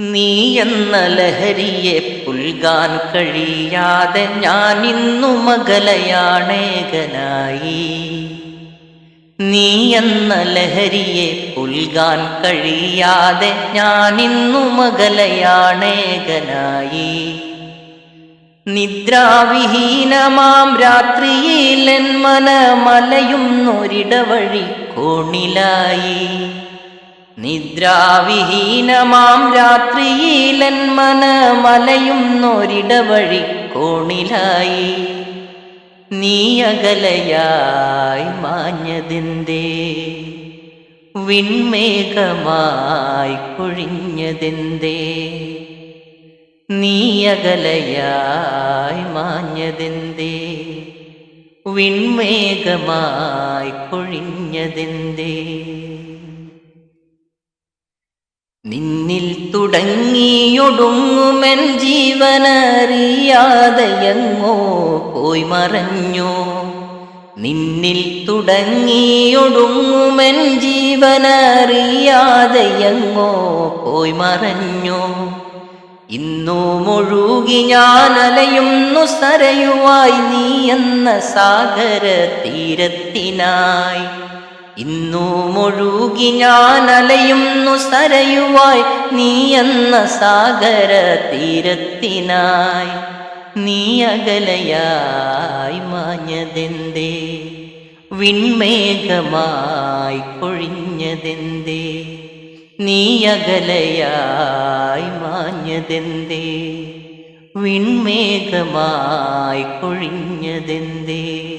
നീ എന്ന ലഹരിയെ പുൽകാൻ കഴിയാതെ ഞാൻ ഇന്നു മകലയാണേകനായി. നീ എന്ന ലഹരിയെ പുൽകാൻ കഴിയാതെ ഞാൻ ഇന്നു മകലയാണേകനായി. നിദ്രാവിഹീനമാം രാത്രിയിൽ എൻ മനമലയുന്നൊരിടവഴി കോണിലായി. നിദ്രാവിഹീനമാം രാത്രിയിലൻ മനമലയുന്നൊരിടവഴി കോണിലായി നീയകലയായി മാഞ്ഞതിന്റെ വിൺമേഘമായി കൊഴിഞ്ഞതിന്റെ നീയകലയായി മാഞ്ഞതിന്റെ വിൺമേഘമായി കൊഴിഞ്ഞതെന്തേ? നിന്നിൽ തുടങ്ങിയൊടുങ്ങുമെൻ ജീവനറിയാതെയങ്ങോ പോയി മറഞ്ഞു. നിന്നിൽ തുടങ്ങിയൊടുങ്ങുമെൻ ജീവനറിയാതെയങ്ങോ പോയി മറഞ്ഞു. ഇന്നു മുഴുകി ഞാൻ അലയുന്നു സരയുവായി നീ എന്ന സാഗര തീരത്തിനായി ഇന്നു മുഴുകി ഞാൻ അലയുന്നു സരയുവായി നീ എന്ന സാഗര തീരത്തിനായി നീ അകലയായി മാഞ്ഞതെന്തേ? വിൺമേഘമായി കൊഴിഞ്ഞതെന്തേ? നീ അകലയായി മാഞ്ഞതെന്തേ? വിൺമേഘമായി കൊഴിഞ്ഞതെന്തേ?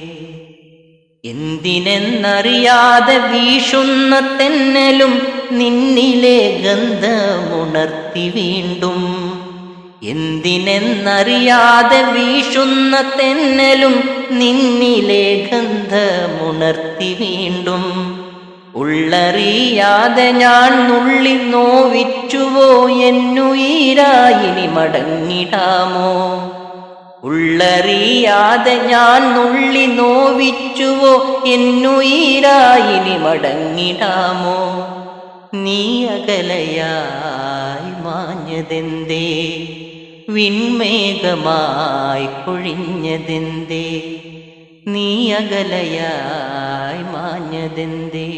എന്തിനെന്നറിയാതെ വീശുന്ന തെന്നലും നിന്നിലെ ഗന്ധമുണർത്തി വീണ്ടും. എന്തിനെന്നറിയാതെ വീശുന്ന തെന്നലും നിന്നിലെ ഗന്ധമുണർത്തി വീണ്ടും. ഉള്ളറിയാതെ ഞാൻ നുള്ളി നോവിച്ചുവോ എന്നുയിരായിനി മടങ്ങിടാമോ? ഉള്ളറിയാതെ ഞാൻ നുള്ളി നോവിച്ചുവോ? എന്നുയിരായിനി മടങ്ങിടാമോ? നീ അകലയായി മാഞ്ഞതെന്തേ? വിൺമേഘമായി കൊഴിഞ്ഞതെന്തേ നീ അകലയായി മാഞ്ഞതെന്തേ?